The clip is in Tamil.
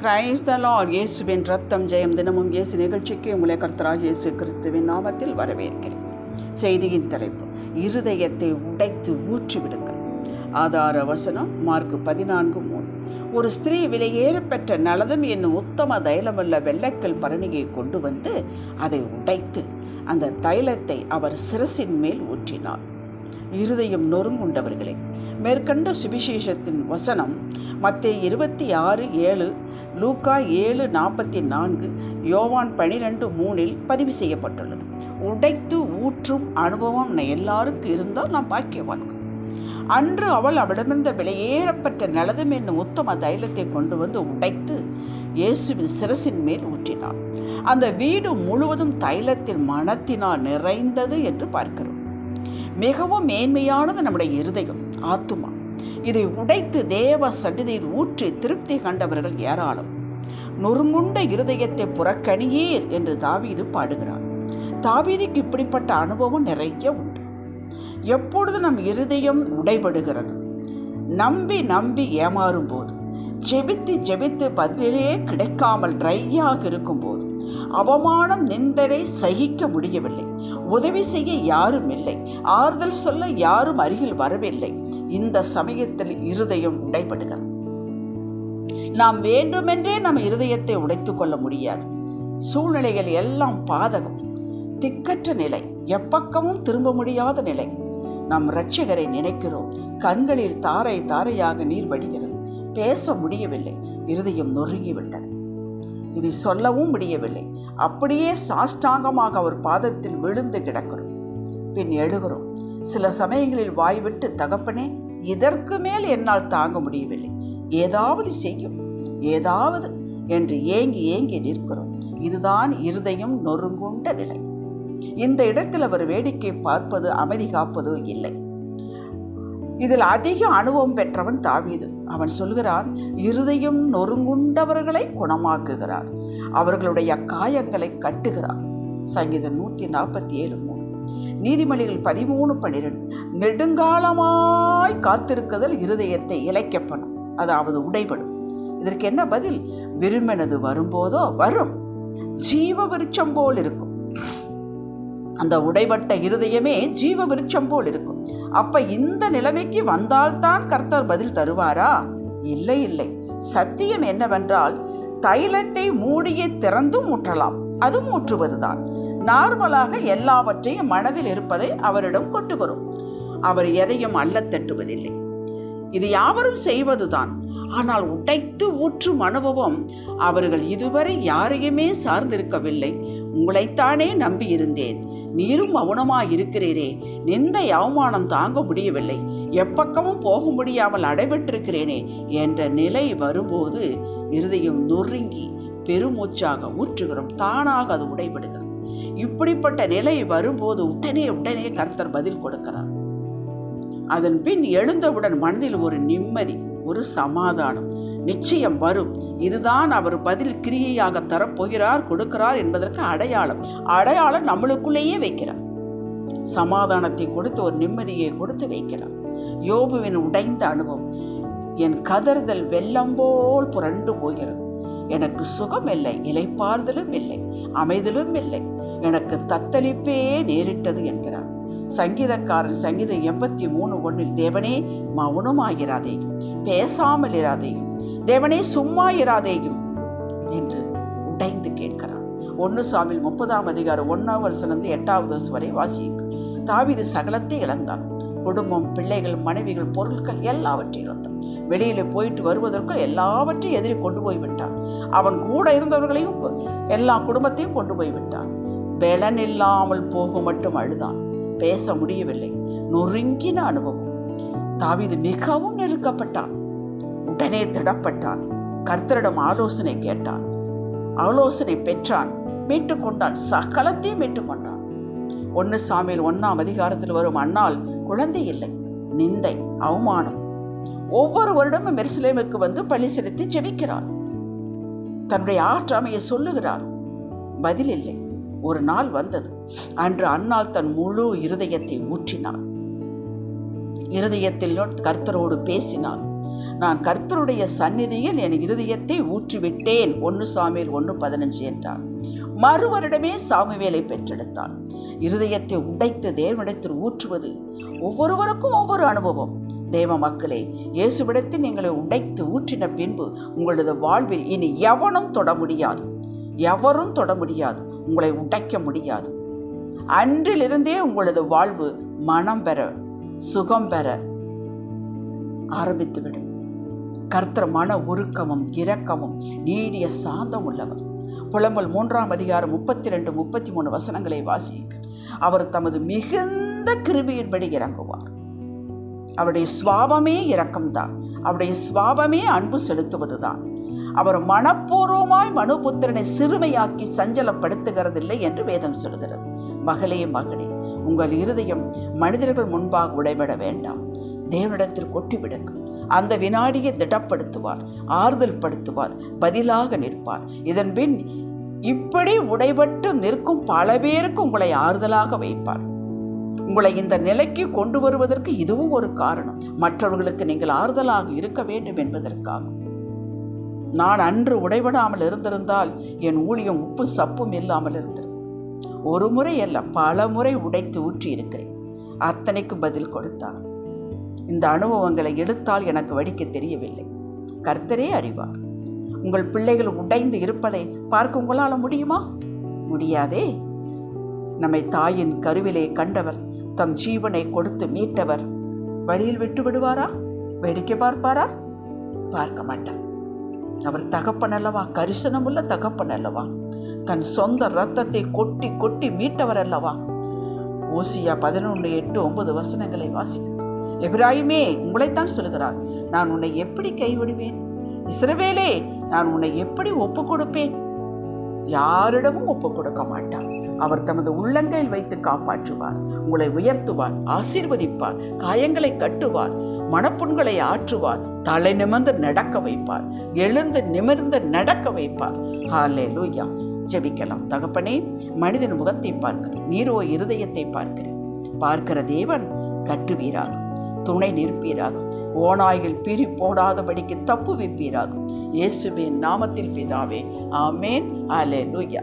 கிரைஸ் த லார்ட் இயேசுவின் ரத்தம் ஜெயம் தினமும் இயேசு நிகழ்ச்சிக்கு உங்களை கர்த்தராக இயேசு கிறிஸ்துவின் நாமத்தில் வரவேற்கிறேன். செய்தியின் தலைப்பு இருதயத்தை உடைத்து ஊற்றிவிடுங்கள். ஆதார வசனம் மார்க் பதினான்கு மூணு. ஒரு ஸ்திரீ விலையேறப்பெற்ற நலதும் என்னும் உத்தம தைலமுள்ள வெள்ளைக்கல் பரணியை கொண்டு வந்து அதை உடைத்து அந்த தைலத்தை அவர் சிரசின் மேல் ஊற்றினார். இருதயம் நொறுங்குண்டவர்களே மேற்கண்ட சுவிசேஷத்தின் வசனம் மத்திய இருபத்தி ஆறு ஏழு லூக்கா ஏழு நாற்பத்தி நான்கு யோவான் பனிரெண்டு மூணில் பதிவு செய்யப்பட்டுள்ளது. உடைத்து ஊற்றும் அனுபவம் எல்லாருக்கும் இருந்தால் நாம் பாக்கியவான்கள். அன்று அவள் அவளிடமிருந்த விலையேறப்பட்ட நலதம் என்னும் உத்தம தைலத்தை கொண்டு வந்து உடைத்து இயேசுவின் சிரசின் மேல் ஊற்றினாள். அந்த வீடு முழுவதும் தைலத்தின் மனத்தினால் நிறைந்தது என்று பார்க்கிறோம். மிகவும் மேன்மையானது நம்முடைய இருதயம் ஆத்துமா. இதை உடைத்து தேவ சன்னிதியில் ஊற்றி திருப்தி கண்டவர்கள் ஏராளம். நொறுங்குண்ட இருதயத்தை புறக்கணியீர் என்று தாவீது பாடுகிறார் தாவீதுக்கு இப்படிப்பட்ட அனுபவம் நிறைய உண்டு. எப்பொழுது நம் இருதயம் உடைபடுகிறது? நம்பி நம்பி ஏமாறும் போது ஜெபித்து ஜெபித்து பதிலே கிடைக்காமல் ட்ரையாக இருக்கும்போது அவமானம் நிந்தனை சகிக்க முடியவில்லை. உதவி செய்ய யாரும் இல்லை. ஆறுதல் சொல்ல யாரும் அருகில் வரவில்லை. இந்த சமயத்தில் இருதயம் உடைபடுகிறது. நாம் வேண்டுமென்றே நம் இருதயத்தை உடைத்து கொள்ள முடியாது. சூழ்நிலைகள் எல்லாம் பாதகம். திக்கற்ற நிலை எப்பக்கமும் திரும்ப முடியாத நிலை. நம் இரட்சகரை நினைக்கிறோம். கண்களில் தாரை தாரையாக நீர் வடிகிறது. பேச முடியவில்லை. இருதயம் நொறுங்கிவிட்டது. இதை சொல்லவும் முடியவில்லை. அப்படியே சாஷ்டாங்கமாக அவர் பாதத்தில் விழுந்து கிடக்கிறோம். பின் எழுகிறோம். சில சமயங்களில் வாய்விட்டு தகப்பனே இதற்கு மேல் என்னால் தாங்க முடியவில்லை. ஏதாவது செய்யும். ஏதாவது என்று ஏங்கி ஏங்கி நிற்கிறோம். இதுதான் இருதயம் நொறுங்குண்ட நிலை. இந்த இடத்தில் அவர் வேடிக்கை பார்ப்பது அமைதி காப்பதோ இல்லை. இதில் அதிக அனுபவம் பெற்றவன் தாவீது. அவன் சொல்கிறான் இருதயம் நொறுங்குண்டவர்களை குணமாக்குகிறார். அவர்களுடைய காயங்களை கட்டுகிறார். சங்கீதம் நூற்றி நாற்பத்தி ஏழு மூணு. நீதிமொழிகள் பதிமூணு பன்னிரெண்டு. நெடுங்காலமாய் காத்திருக்குதல் இருதயத்தை இழைக்கப்படும் அதாவது உடைபடும். இதற்கு என்ன பதில்? விரும்பினது வரும்போதோ வரும். ஜீவ விருட்சம் போல் இருக்கும். அந்த உடைபட்ட இருதயமே ஜீவ விருட்சம் போல் இருக்கும். அப்ப இந்த நிலைமைக்கு வந்தால்தான் கர்த்தர் பதில் தருவாரா? இல்லை இல்லை. சத்தியம் என்னவென்றால் தைலத்தை மூடியே திறந்தும் ஊற்றலாம். அதுவும் ஊற்றுவதுதான். நார்மலாக எல்லாவற்றையும் மனதில் இருப்பதை அவரிடம் கொட்டுகிறோம். அவர் எதையும் அல்லத் தட்டுவதில்லை. இது யாவரும் செய்வதுதான். ஆனால் உடைத்து ஊற்றும் அனுபவம் அவர்கள் இதுவரை யாரையுமே சார்ந்திருக்கவில்லை. உங்களைத்தானே நம்பியிருந்தேன். நீரும் மௌனமாக இருக்கிறீரே எந்த அவமானம் தாங்க முடியவில்லை. எப்பக்கமும் போக முடியாமல் அடைபெற்றிருக்கிறேனே என்ற நிலை வரும்போது இருதயம் நொறுங்கி பெருமூச்சாக ஊற்றுகிறோம். தானாக அது உடைபடுகிறது. இப்படிப்பட்ட நிலை வரும்போது உடனே உடனே கர்த்தர் பதில் கொடுக்கிறார். அதன் பின் எழுந்தவுடன் மனதில் ஒரு நிம்மதி ஒரு சமாதானம் நிச்சயம் வரும். இதுதான் அவர் பதில் கிரியையாக தரப்போகிறார் கொடுக்கிறார் என்பதற்கு அடையாளம். அடையாளம் நம்மளுக்குள்ளேயே வைக்கிறார். சமாதானத்தை கொடுத்து ஒரு நிம்மதியை கொடுத்து வைக்கிறார். யோபுவின் உடைந்த அனுபவம் என் கதறுதல் வெள்ளம் போல் புரண்டு போகிறது. எனக்கு சுகம் இல்லை இலைப்பாறுதலும் இல்லை அமைதலும் இல்லை. எனக்கு தத்தளிப்பே நேரிட்டது என்கிறார். சங்கீதக்காரன் சங்கீதம் எண்பத்தி மூணு ஒன்றில் தேவனே மௌனமாகிறாதேயும் பேசாமல் இராதேயும் தேவனே சும்மா இராதேயும் என்று உடைந்து கேட்கிறான். ஒன்று சாமியில் முப்பதாம் அதிகாரம் ஒன்றாம் வருஷம் எட்டாவது வருஷம் வரை வாசியுங்கள். தாவிது சகலத்தை இழந்தான். குடும்பம் பிள்ளைகள் மனைவிகள் பொருட்கள் எல்லாவற்றையும் இழந்தான். வெளியில் போயிட்டு வருவதற்குள் எல்லாவற்றையும் எதிரி கொண்டு போய் விட்டான். அவன் கூட இருந்தவர்களையும் எல்லா குடும்பத்தையும் கொண்டு போய் விட்டான். பலன் இல்லாமல் போக மட்டும் அழுதான். பேச முடியவில்லை நொறுங்கின அனுபவம். தாவிது மிகவும் நெருக்கப்பட்டான். உடனே திடப்பட்டான். கர்த்தரிடம் ஆலோசனை கேட்டான். ஆலோசனை பெற்றான். மீட்டுக் கொண்டான். சகலத்தையும் மீட்டுக்கொண்டான் ஒன்று சாமியில் ஒன்றாம் அதிகாரத்தில் வரும் அண்ணால் குழந்தை இல்லை. நிந்தை அவமானம். ஒவ்வொரு வருடமும் மெர்சிலேமுக்கு வந்து பள்ளி செலுத்தி ஜெபிக்கிறாள் தன்னுடைய ஆற்றாமையை சொல்லுகிறாள் பதில் இல்லை. ஒரு நாள் வந்தது. அன்று அன்னால் தன் முழு இருதயத்தை ஊற்றினாள். இருதயத்தில் கர்த்தரோடு பேசினாள். நான் கர்த்தருடைய சந்நிதியில் என் இருதயத்தை ஊற்றிவிட்டேன். ஒன்று சாமியில் ஒன்று பதினஞ்சு என்றார். மறு வருடமே சாமுவேலை பெற்றெடுத்தான் இருதயத்தை உடைத்து தேவனிடத்தில் ஊற்றுவது ஒவ்வொருவருக்கும் ஒவ்வொரு அனுபவம். தேவ மக்களே இயேசுவிடத்தில் நீங்களை உடைத்து ஊற்றின பின்பு உங்களது வாழ்வில் இனி எவனும் தொட முடியாது. எவரும் தொட முடியாது. உங்களை உடைக்க முடியாது. அன்றிலிருந்தே உங்களது வாழ்வு மனம் பெற சுகம் பெற ஆரம்பித்துவிடும். கர்த்தர் மன உருக்கமும் இரக்கமும் நீடிய சாந்தம் உள்ளவர். புலம்பல் மூன்றாம் அதிகாரம் முப்பத்தி ரெண்டு முப்பத்தி மூணு வசனங்களை வாசியுங்கள். அவர் தமது மிகுந்த கிருபியின்படி இறங்குவார். அவருடைய சுவாபமே இரக்கம்தான். அவருடைய சுவாபமே அன்பு செலுத்துவதுதான். அவர் மனப்பூர்வமாய் மனுபுத்திரனை சிறுமையாக்கி சஞ்சலப்படுத்துகிறதில்லை என்று வேதம் சொல்கிறது. மகளே மகனே உங்கள் இருதயம் மனிதர்கள் முன்பாக உடைபட வேண்டாம். தேவனிடத்தில் கொட்டிவிடுங்கள். அந்த வினாடியை திடப்படுத்துவார் ஆறுதல் படுத்துவார் பதிலாக நிற்பார். இதன் பின் இப்படி உடைபட்டு நிற்கும் பல பேருக்கு உங்களை ஆறுதலாக வைப்பார். உங்களை இந்த நிலைக்கு கொண்டு வருவதற்கு இதுவும் ஒரு காரணம். மற்றவர்களுக்கு நீங்கள் ஆறுதலாக இருக்க வேண்டும் என்பதற்காக. நான் அன்று உடைபடாமல் இருந்திருந்தால் என் ஊழியம் உப்பு சப்பும் இல்லாமல் இருந்திருக்கும். ஒரு முறை அல்ல பல முறை உடைத்து ஊற்றி இருக்கிறேன். அத்தனைக்கு பதில் கொடுத்தார். இந்த அனுபவங்களை எடுத்தால் எனக்கு வடிக்க தெரியவில்லை. கர்த்தரே அறிவார். உங்கள் பிள்ளைகள் உடைந்து இருப்பதை பார்க்க உங்களால் முடியுமா? முடியாதே. நம்மை தாயின் கருவிலே கண்டவர் தம் ஜீவனை கொடுத்து மீட்டவர். வழியில் விட்டு விடுவாரா? வேடிக்கை பார்ப்பாரா? பார்க்க மாட்டார். அவர் தகப்பன் அல்லவா? கரிசனமுள்ள தகப்பன் அல்லவா? தன் சொந்த ரத்தத்தை கொட்டி கொட்டி மீட்டவர் அல்லவா? ஓசியா பதினொன்று எட்டு ஒன்பது வசனங்களை வாசி எபிராயுமே உங்களைத்தான் சொல்கிறார் நான் உன்னை எப்படி கைவிடுவேன்? இஸ்ரவேலே நான் உன்னை எப்படி ஒப்பு கொடுப்பேன் யாரிடமும் ஒப்பு கொடுக்க மாட்டார். அவர் தமது உள்ளங்கையில் வைத்து காப்பாற்றுவார் உங்களை உயர்த்துவார் ஆசீர்வதிப்பார் காயங்களை கட்டுவார். மனப்புண்களை ஆற்றுவார். தலை நிமிர்ந்து நடக்க வைப்பார். எழுந்து நிமிர்ந்து நடக்க வைப்பார். ஹாலே லூயா ஜெபிக்கலாம். தகப்பனே மனிதன் முகத்தை பார்க்க நீரோ இருதயத்தை பார்க்கிறேன். பார்க்கிற தேவன் கட்டுவீராக. துணை நிற்பீராக. ஓநாய்கள் பிரி போடாதபடிக்கு தப்பு வைப்பீராகும் இயேசுவின் நாமத்தில் பிதாவே ஆமேன். அலே லூயா